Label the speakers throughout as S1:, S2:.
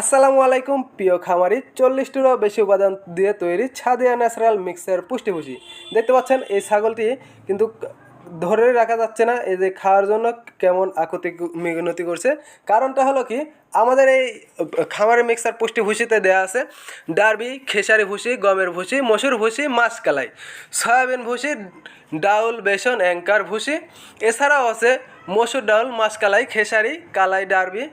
S1: আসসালামু আলাইকুম, প্রিয় খামারি, চল্লিশটিরও বেশি উপাদান দিয়ে তৈরি ছাদিয়া ন্যাচারাল মিক্সার পুষ্টিভূষি। দেখতে পাচ্ছেন, এই ছাগলটি কিন্তু ধরে রাখা যাচ্ছে না, এই যে খাওয়ার জন্য কেমন আকুতি মিনতি করছে। কারণটা হলো কি, আমাদের এই খামারের মিক্সার পুষ্টি ভুসিতে দেওয়া আছে ডারবি, খেসারি ভুসি গমের ভুসি মসুর ভুসি মাছকালাই সয়াবিন ভুসি ডাউল, বেসন অ্যাঙ্কার ভুসি এছাড়াও আছে মসুর ডাল মাছকালাই খেসারি, কালাই ডারবি,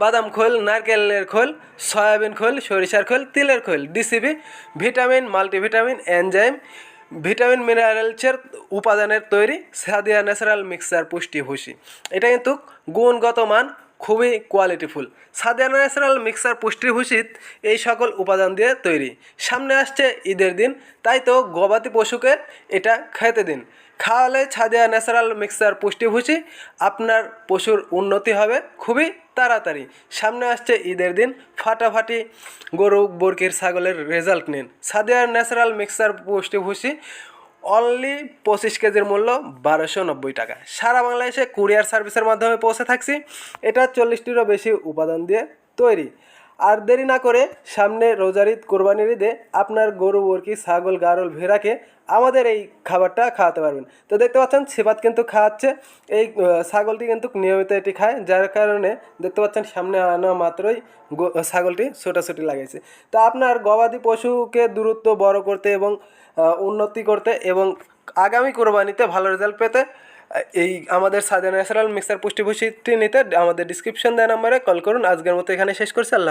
S1: বাদাম খোল, নারকেলের খোল, সয়াবিন খোল, সরিষার খোল, তিলের খোল DCB vitamin, multivitamin, enzyme, vitamin মিনারেলসের উপাদানের তৈরি সাদিয়া ন্যাচারাল মিক্সার পুষ্টি ভুষি এটা কিন্তু গুণগত মান খুবই কোয়ালিটিফুল সাদিয়া ন্যাচারাল মিক্সার পুষ্টি ভুষিত এই সকল উপাদান দিয়ে তৈরি। সামনে আসছে ঈদের দিন, তাই তো গবাদি পশুকে এটা খেতে দিন। খাওয়ালে ছাদিয়া ন্যাচারাল মিক্সার পুষ্টিভূষি, আপনার পশুর উন্নতি হবে খুবই তাড়াতাড়ি। সামনে আসছে ঈদের দিন, ফাটাফাটি গরু, বরকির, ছাগলের রেজাল্ট নিন। সাদিয়া ন্যাচারাল মিক্সার পুষ্টিভূষি অনলি পঁচিশ কেজির মূল্য বারোশো নব্বই টাকা। সারা বাংলাদেশে কুরিয়ার সার্ভিসের মাধ্যমে পৌঁছে থাকছি। এটা চল্লিশটিরও বেশি উপাদান দিয়ে তৈরি। আর দেরি না করে সামনে রোজার ঈদ, কোরবানির ঈদে আপনার গরু বরকি ছাগল, গারল ভেড়াকে আমাদের এই খাবারটা খাওয়াতে পারবেন। তো দেখতে পাচ্ছেন, সেবাত কিন্তু খাওয়াচ্ছে। এই ছাগলটি কিন্তু নিয়মিত এটি খায়, যার কারণে দেখতে পাচ্ছেন, সামনে আনা মাত্রই ছাগলটি ছোটাছুটি লাগাইছে। তো আপনার গবাদি পশুকে দূরত্ব বড় করতে এবং উন্নতি করতে এবং আগামী কোরবানিতে ভালো রেজাল্ট পেতে এই আমাদের সাদা ন্যাচারাল মিক্সার পুষ্টিভূষিটি নিতে আমাদের ডিসক্রিপশন দেওয়া নাম্বারে কল করুন। আজকের মতো এখানে শেষ করছি। আল্লাহ